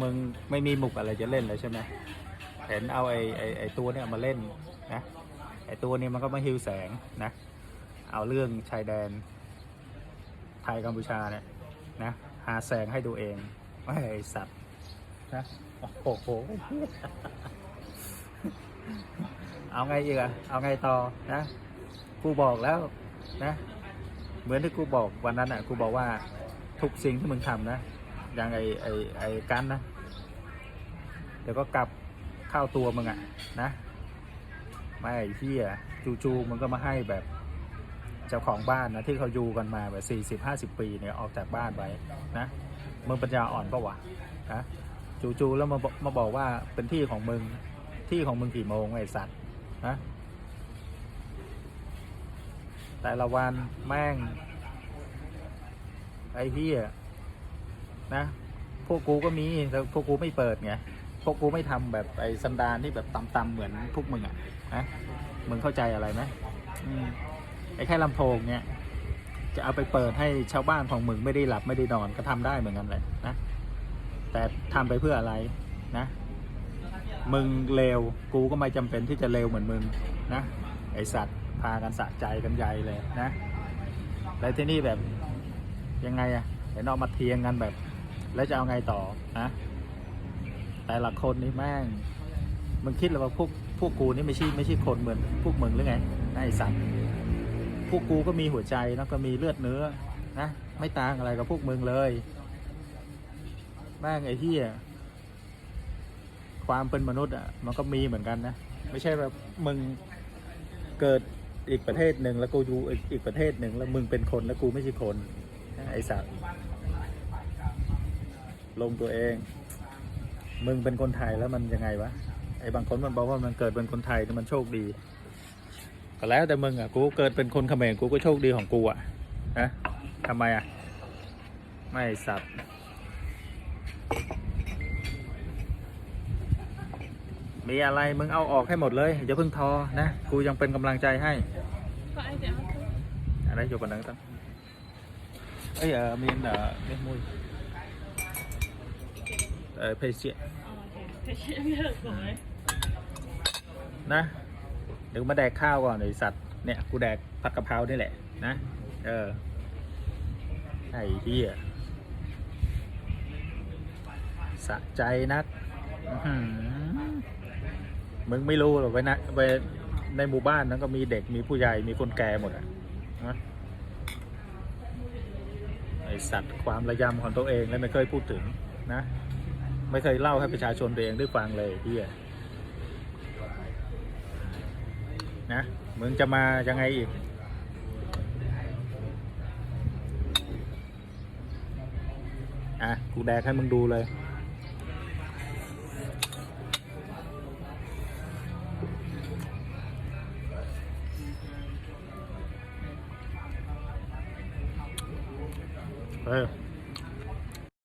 มึงไม่มีมุกอะไรจะเล่นเลยใช่ไหมเห็นเอาไอ้ไอ้ไอ้ตัวเนี้ยมาเล่นนะไอ้ตัวนี้มันก็มาฮิวแสงนะ เอาเรื่องชายแดน ไทยกัมพูชาเนี่ยนะหาแสงให้ดูเองไม่ไอสัตว์นะโอ้โหเอาไงอีกอะเอาไงต่อนะกูบอกแล้วนะ เหมือนที่กูบอกวันนั้นอะกูบอกว่าทุกสิ่งที่มึงทำนะ อย่างไอไอไอกันนะเดี๋ยวก็กลับเข้าตัวมึงอะนะไม่ไอ้ที่อะจู่ๆมันก็มาให้แบบเจ้าของบ้านนะที่เขาอยู่กันมาแบบสี่สิบห้าสิบปีเนี่ยออกจากบ้านไปนะมึงปัญญาอ่อนปะวะนะจู่ๆแล้วมาบอกมาบอกว่าเป็นที่ของมึงที่ของมึงกี่โมงไอ้สัตว์นะแต่ละวันแม่งไอ้เหี้ย นะ พวกกูก็มีแต่พวกกูไม่เปิดไงพวกกูไม่ทำแบบไอ้สันดานที่แบบต่ำๆเหมือนพวกมึงอะนะมึงเข้าใจอะไรไหมไอ้แค่ลำโพงเนี่ยจะเอาไปเปิดให้ชาวบ้านของมึงไม่ได้หลับไม่ได้นอนก็ทำได้เหมือนกันเลยนะแต่ทำไปเพื่ออะไรนะ มึงเลวกูก็ไม่จำเป็นที่จะเลวเหมือนมึงนะไอสัตว์พากันสะใจกันใหญ่เลยนะแล้วที่นี่แบบยังไงอะเห็นออกมาเทียงกันแบบ แล้วจะเอาไงต่อนะแต่ละคนนี่แม่งมึงคิดเลยว่าพวกพวกกูนี่ไม่ใช่ไม่ใช่คนเหมือนพวกมึงหรือไงนายสัตว์พวกกูก็มีหัวใจแล้วก็มีเลือดเนื้อนะไม่ต่างอะไรกับพวกมึงเลยแม่งไอ้เหี้ยความเป็นมนุษย์อะมันก็มีเหมือนกันนะไม่ใช่แบบมึงเกิดอีกประเทศหนึ่งแล้วกูอยู่อีกประเทศหนึ่งแล้วมึงเป็นคนแล้วกูไม่ใช่คนไอ้สัตว์ ลงตัวเอง มึงเป็นคนไทยแล้วมันยังไงวะไอ้บางคนมันบอกว่ามันเกิดเป็นคนไทยแต่มันโชคดี ก็แล้วแต่มึงอะกูเกิดเป็นคนเขมรกูก็โชคดีของกูอะนะทำไมอะ ไม่สัตว์มีอะไรมึงเอาออกให้หมดเลยอย่าเพิ่งทอนะกูยังเป็นกำลังใจให้อะไรอยู่กันนั้นตั้งเอ้ยเออมีนเออเม็ดมุย เออเพเชีย Ờ, thì sẽ được rồi นะ เดี๋ยวมาแดกข้าวก่อนไอสัตว์ เนี่ย กูแดกผัดกะเพรานี่แหละ นะ เออ ไอ้เหี้ยสะใจนักอื้อหือมึงไม่รู้หรอกไปนะไปในหมู่บ้านนั้นก็มีเด็กมีผู้ใหญ่มีคนแก่หมดอะนะไอสัตว์ความระยำของตัวเอง แล้วไม่เคยพูดถึงนะ ไม่เคยเล่าให้ประชาชนตัวเองได้ฟังเลยเฮียนะมึงจะมายังไงอีก อะ กูแดกให้มึงดูเลย เออ